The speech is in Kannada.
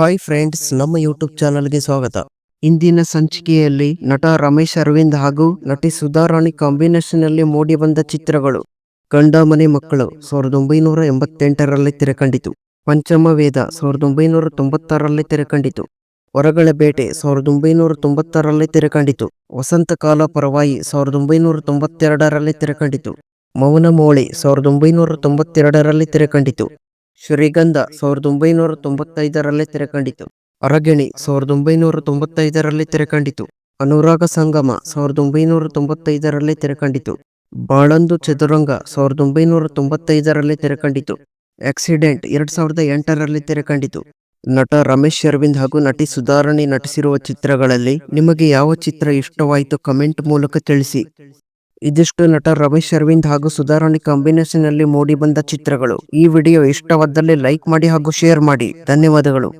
ಹಾಯ್ ಫ್ರೆಂಡ್ಸ್ ನಮ್ಮ ಯೂಟ್ಯೂಬ್ ಚಾನಲ್ಗೆ ಸ್ವಾಗತ. ಇಂದಿನ ಸಂಚಿಕೆಯಲ್ಲಿ ನಟ ರಮೇಶ್ ಅರವಿಂದ್ ಹಾಗೂ ನಟಿ ಸುಧಾರಾಣಿ ಕಾಂಬಿನೇಷನ್ ಅಲ್ಲಿ ಮೂಡಿ ಬಂದ ಚಿತ್ರಗಳು. ಗಂಡ ಮನೆ ಮಕ್ಕಳು ಸಾವಿರದ ಒಂಬೈನೂರ ಎಂಬತ್ತೆಂಟರಲ್ಲಿ ತೆರೆಕಂಡಿತು. ಪಂಚಮ ವೇದ ಸಾವಿರದ ಒಂಬೈನೂರ ತೊಂಬತ್ತಾರರಲ್ಲಿ ತೆರೆಕಂಡಿತು. ಹೊರಗಳ ಬೇಟೆ ಸಾವಿರದ ಒಂಬೈನೂರ ತೊಂಬತ್ತಾರರಲ್ಲಿ ತೆರೆಕಂಡಿತು. ವಸಂತಕಾಲ ಪರವಾಯಿ ಸಾವಿರದ ಒಂಬೈನೂರ ತೊಂಬತ್ತೆರಡರಲ್ಲಿ ತೆರೆಕಂಡಿತು. ಮೌನ ಮೋಳಿ ಸಾವಿರದ ಒಂಬೈನೂರ ತೊಂಬತ್ತೆರಡರಲ್ಲಿ ತೆರೆಕಂಡಿತು. ಶ್ರೀಗಂಧ ಸಾವಿರದ ಒಂಬೈನೂರ ತೊಂಬತ್ತೈದರಲ್ಲಿ ತೆರೆಕಂಡಿತು. ಅರಗಣಿ ಸಾವಿರದ ಒಂಬೈನೂರ ತೊಂಬತ್ತೈದರಲ್ಲಿ ತೆರೆಕಂಡಿತು. ಅನುರಾಗ ಸಂಗಮ ಸಾವಿರದ ಒಂಬೈನೂರ ತೊಂಬತ್ತೈದರಲ್ಲಿ ತೆರೆಕಂಡಿತು. ಬಾಳಂದು ಚದುರಂಗ ಸಾವಿರದ ಒಂಬೈನೂರ ತೊಂಬತ್ತೈದರಲ್ಲಿ ತೆರೆಕಂಡಿತು. ಆಕ್ಸಿಡೆಂಟ್ ಎರಡ್ ಸಾವಿರದ ಎಂಟರಲ್ಲಿ ತೆರೆಕಂಡಿತು. ನಟ ರಮೇಶ್ ಅರವಿಂದ್ ಹಾಗೂ ನಟಿ ಸುಧಾರಣಿ ನಟಿಸಿರುವ ಚಿತ್ರಗಳಲ್ಲಿ ನಿಮಗೆ ಯಾವ ಚಿತ್ರ ಇಷ್ಟವಾಯಿತು ಕಮೆಂಟ್ ಮೂಲಕ ತಿಳಿಸಿ. ಇದಿಷ್ಟು ನಟ ರಮೇಶ್ ಅರವಿಂದ್ ಹಾಗೂ ಸುಧಾರಾಣಿ ಕಾಂಬಿನೇಷನ್ನಲ್ಲಿ ಮೂಡಿ ಬಂದ ಚಿತ್ರಗಳು. ಈ ವಿಡಿಯೋ ಇಷ್ಟವಾದಲ್ಲಿ ಲೈಕ್ ಮಾಡಿ ಹಾಗೂ ಶೇರ್ ಮಾಡಿ. ಧನ್ಯವಾದಗಳು.